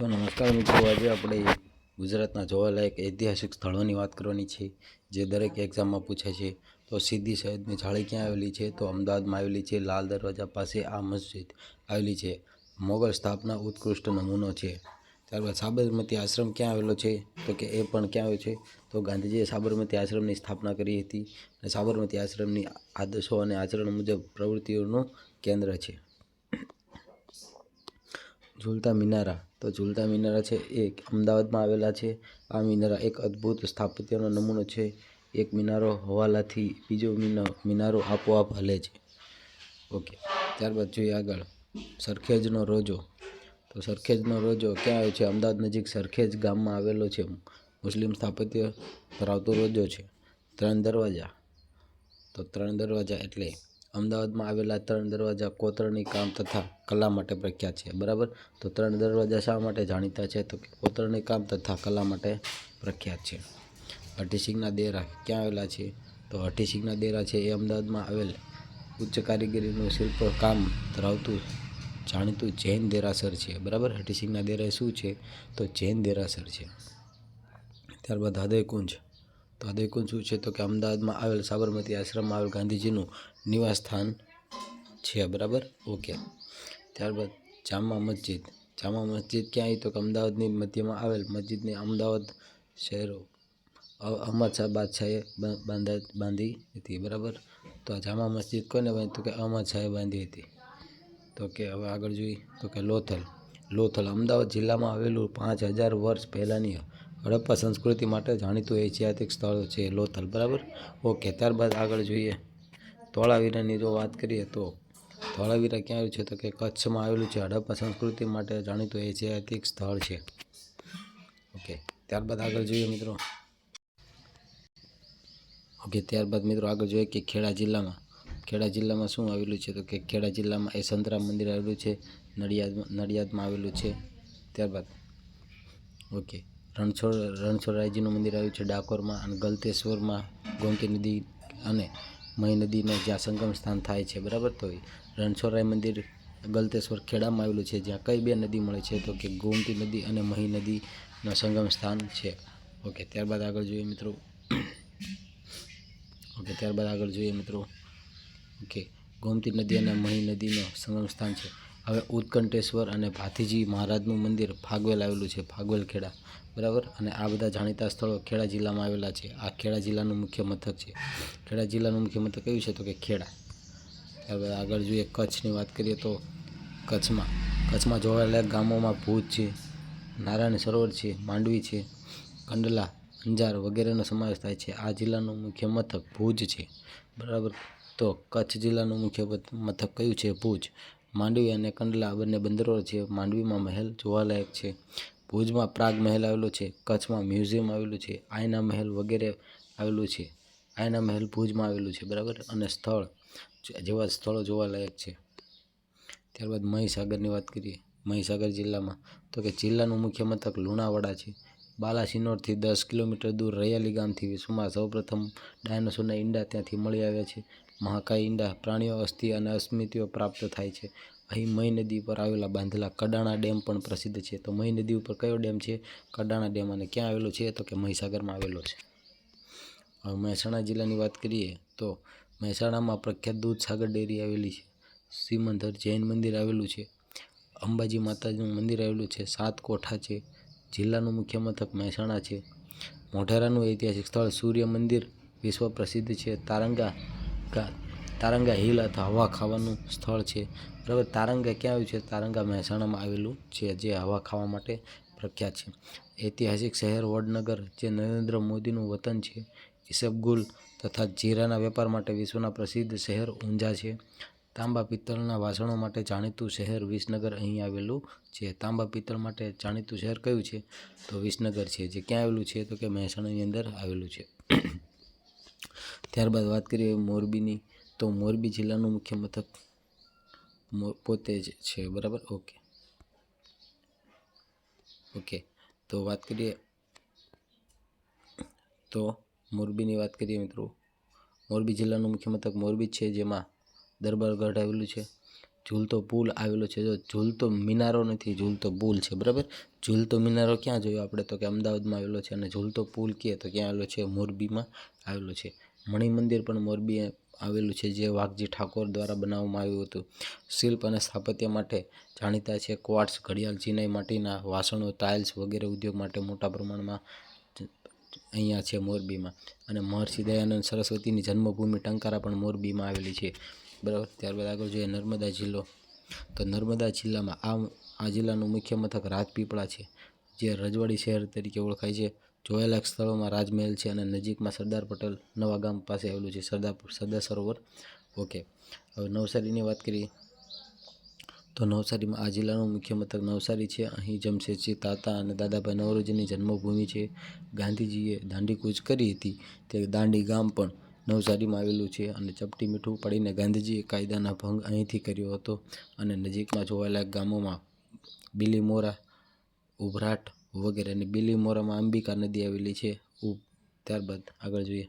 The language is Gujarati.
તો નમસ્કાર મિત્રો, આજે આપણે ગુજરાતના જોવાલાયક ઐતિહાસિક સ્થળોની વાત કરવાની છે, જે દરેક એક્ઝામમાં પૂછાય છે. તો સીધી સૈયદની જાળી ક્યાં આવેલી છે? તો અમદાવાદમાં આવેલી છે, લાલ દરવાજા પાસે આ મસ્જિદ આવેલી છે. મોગલ સ્થાપના ઉત્કૃષ્ટ નમૂનો છે. ત્યારબાદ સાબરમતી આશ્રમ ક્યાં આવેલો છે? તો કે એ પણ ક્યાં આવ્યો છે? તો ગાંધીજીએ સાબરમતી આશ્રમની સ્થાપના કરી હતી અને સાબરમતી આશ્રમની આદર્શો અને આચરણ મુજબ પ્રવૃત્તિઓનું કેન્દ્ર છે. ઝૂલતા મિનારા. તો ઝૂલતા મિનારા છે એ અમદાવાદમાં આવેલા છે. આ મિનારા એક અદ્ભુત સ્થાપત્યનો નમૂનો છે. એક મિનારો હવાલાથી બીજો મિના, મિનારો આપોઆપ હલે છે. ઓકે. ત્યારબાદ જોઈએ આગળ. સરખેજનો રોજો. તો સરખેજનો રોજો ક્યાં આવ્યો છે? અમદાવાદ નજીક સરખેજ ગામમાં આવેલો છે. મુસ્લિમ સ્થાપત્ય ધરાવતો રોજો છે. ત્રણ દરવાજા. તો ત્રણ દરવાજા એટલે અમદાવાદમાં આવેલા ત્રણ દરવાજા કોતરણી કામ તથા કલા માટે પ્રખ્યાત છે, બરાબર? તો ત્રણ દરવાજા શા માટે જાણીતા છે? તો કે કોતરણી કામ તથા કલા માટે પ્રખ્યાત છે. હઠીસિંહના દેરા ક્યાં આવેલા છે? તો હઠીસિંહના દેરા છે એ અમદાવાદમાં આવેલ ઉચ્ચ કારીગરીનું શિલ્પ કામ ધરાવતું જાણીતું જૈન દેરાસર છે, બરાબર? હઠીસિંહના દેરા શું છે? તો જૈન દેરાસર છે. ત્યારબાદ હૃદયકુંજ. તો આ દૈકુંજ શું છે તો કે અમદાવાદમાં આવેલ સાબરમતી આશ્રમમાં આવેલ ગાંધીજીનું નિવાસ સ્થાન છે બરાબર? ઓકે ત્યારબાદ જામા મસ્જિદ. જામા મસ્જિદ ક્યાં આવી તો કે અમદાવાદની મધ્યમાં આવેલ મસ્જિદને અમદાવાદ શહેરો. અહમદ શાહ બાદશાહે બાંધા, બાંધી હતી, બરાબર? તો આ જામા મસ્જિદ કોને બાંધી? તો કે અહમદ શાહે બાંધી હતી. તો કે હવે આગળ જોઈએ. તો કે લોથલ. લોથલ અમદાવાદ જિલ્લામાં આવેલું પાંચ હજાર વર્ષ પહેલાંની હડપ્પા સંસ્કૃતિ માટે જાણીતું ઐતિહાસિક સ્થળ છે લોથલ, બરાબર? ઓકે, ત્યારબાદ આગળ જોઈએ. ધોળાવીરાની જો વાત કરીએ તો ધોળાવીરા ક્યાં આવ્યું છે? તો કે કચ્છમાં આવેલું છે. હડપ્પા સંસ્કૃતિ માટે જાણીતું ઐતિહાસિક સ્થળ છે. ઓકે, ત્યારબાદ આગળ જોઈએ મિત્રો. ઓકે, ત્યારબાદ મિત્રો આગળ જોઈએ કે ખેડા જિલ્લામાં. ખેડા જિલ્લામાં શું આવેલું છે? તો કે ખેડા જિલ્લામાં એ સંતરામ મંદિર આવેલું છે. નડિયાદ, નડિયાદમાં આવેલું છે. ત્યારબાદ. ઓકે રણછોડ રણછોડરાયજીનું મંદિર આવ્યું છે ડાકોરમાં અને ગલતેશ્વરમાં ગોમતી નદી અને મહી નદીનો જ્યાં સંગમ સ્થાન થાય છે. બરાબર? તો રણછોડરાય મંદિર ગલતેશ્વર ખેડામાં આવેલું છે, જ્યાં કઈ બે નદી મળે છે તો કે ગોમતી નદી અને મહી નદીનો સંગમ સ્થાન છે. ઓકે, ત્યારબાદ આગળ જોઈએ મિત્રો. ઓકે, ત્યારબાદ આગળ જોઈએ મિત્રો. ઓકે, ગોમતી નદી અને મહી નદીનો સંગમ સ્થાન છે. હવે ઉત્કંઠેશ્વર અને ભાથીજી મહારાજનું મંદિર ફાગવેલ આવેલું છે, ફાગવેલ ખેડા. બરાબર? અને આ બધા જાણીતા સ્થળો ખેડા જિલ્લામાં આવેલા છે. આ ખેડા જિલ્લાનું મુખ્ય મથક છે. ખેડા જિલ્લાનું મુખ્ય મથક કયું છે તો કે ખેડા. હવે આગળ જોઈએ કચ્છની વાત કરીએ તો કચ્છમાં. કચ્છમાં જોવાયેલા ગામોમાં ભૂજ છે, નારાયણ સરોવર છે, માંડવી છે, કંડલા, અંજાર વગેરેનો સમાવેશ થાય છે. આ જિલ્લાનું મુખ્ય મથક ભુજ છે. બરાબર? તો કચ્છ જિલ્લાનું મુખ્ય મથ- મથક કયું છે? ભુજ. માંડવી અને કંડલા બંને બંદરો છે. માંડવીમાં મહેલ જોવાલાયક છે. ભુજમાં પ્રાગ મહેલ આવેલો છે. કચ્છમાં મ્યુઝિયમ આવેલું છે. આયના મહેલ વગેરે આવેલું છે. આયના મહેલ ભુજમાં આવેલું છે. બરાબર? અને સ્થળ જેવા સ્થળો જોવાલાયક છે. ત્યારબાદ મહીસાગરની વાત કરીએ. મહીસાગર જિલ્લામાં તો કે જિલ્લાનું મુખ્ય મથક લુણાવાડા છે. બાલાસિનોરથી દસ કિલોમીટર દૂર રૈયાલી ગામથી વિશ્વમાં સૌપ્રથમ ડાયનોસોરના ઈંડા ત્યાંથી મળી આવ્યા છે. મહાકાય ઈંડા પ્રાણીઓ, અસ્થિ અને અસ્મિતિઓ પ્રાપ્ત થાય છે. અહીં મહી નદી પર આવેલા બાંધેલા કડાણા ડેમ પણ પ્રસિદ્ધ છે. તો મહી નદી ઉપર કયો ડેમ છે? કડાણા ડેમ. અને ક્યાં આવેલો છે? તો કે મહીસાગરમાં આવેલો છે. હવે મહેસાણા જિલ્લાની વાત કરીએ તો મહેસાણામાં પ્રખ્યાત દૂધસાગર ડેરી આવેલી છે. સિમંદર જૈન મંદિર આવેલું છે. અંબાજી માતાજીનું મંદિર આવેલું છે. સાત કોઠા છે. જિલ્લાનું મુખ્ય મથક મહેસાણા છે. મોઢેરાનું ઐતિહાસિક સ્થળ સૂર્ય મંદિર વિશ્વ પ્રસિદ્ધ છે. તારંગા ગા- તારંગા હિલ અથવા હવા ખાવાનું સ્થળ છે. બરાબર, તારંગા ક્યાં આવ્યું છે? તારંગા મહેસાણામાં આવેલું છે, જે હવા ખાવા માટે પ્રખ્યાત છે. ઐતિહાસિક શહેર વડનગર, જે નરેન્દ્ર મોદીનું વતન છે. ઇસબગુલ તથા જીરાના વેપાર માટે વિશ્વના પ્રસિદ્ધ શહેર ઊંઝા છે. તાંબા પિત્તળના વાસણો માટે જાણીતું શહેર વિસનગર અહીં આવેલું છે. તાંબા પિત્તળ માટે જાણીતું શહેર કયું છે? તો વિસનગર છે. જે ક્યાં આવેલું છે? તો કે મહેસાણાની અંદર આવેલું છે. ત્યારબાદ વાત કરીએ મોરબીની, તો મોરબી જિલ્લાનું મુખ્ય મથક પોતે જ છે, બરાબર? ઓકે. ઓકે. તો વાત કરીએ, તો મોરબીની વાત કરીએ મિત્રો. મોરબી જિલ્લાનું મુખ્ય મથક મોરબી છે, જેમાં દરબારગઢ આવેલું છે. ઝૂલતો પુલ આવેલો છે, જો ઝૂલતો મિનારો નથી ઝૂલતો પુલ છે, બરાબર? ઝૂલતો મિનારો ક્યાં જોયો આપણે? તો કે અમદાવાદમાં આવેલો છે અને ઝૂલતો પુલ કહે તો ક્યાં આવેલો છે? મોરબીમાં આવેલો છે. મણિ મંદિર પણ મોરબી આવેલું છે, જે વાઘજી ઠાકોર દ્વારા બનાવવામાં આવ્યું હતું. શિલ્પ અને સ્થાપત્ય માટે જાણીતા છે ક્વાર્ટ્સ ઘડિયાળ, ચિનાઈ માટીના વાસણો, ટાઇલ્સ વગેરે ઉદ્યોગ માટે મોટા પ્રમાણમાં અહીંયા છે મોરબીમાં. અને મહર્ષિ દયાનંદ સરસ્વતીની જન્મભૂમિ ટંકારા પણ મોરબીમાં આવેલી છે. બરાબર? ત્યારબાદ આગળ જોઈએ નર્મદા જિલ્લો. તો નર્મદા જિલ્લામાં આ આ જિલ્લાનું મુખ્ય મથક રાજપીપળા છે, જે રજવાડી શહેર તરીકે ઓળખાય છે. જોવાલાયક સ્થળોમાં રાજમહેલ છે અને નજીકમાં સરદાર પટેલ નવા ગામ પાસે આવેલું છે, સરદાર સરદાર સરોવર. ઓકે. હવે નવસારીની વાત કરીએ તો નવસારીમાં આ જિલ્લાનું મુખ્ય મથક નવસારી છે. અહીં જમશેદજી તાતા અને દાદાભાઈ નવરોજીની જન્મભૂમિ છે. ગાંધીજીએ દાંડી કૂચ કરી હતી તે દાંડી ગામ પણ નવસારીમાં આવેલું છે અને ચપટી મીઠું પાડીને ગાંધીજીએ કાયદાના ભંગ અહીંથી કર્યો હતો અને નજીકમાં જોવાલાયક ગામોમાં બિલીમોરા, ઉભરાટ વગેરે અને બિલીમોરામાં અંબિકા નદી આવેલી છે. ત્યારબાદ આગળ જોઈએ.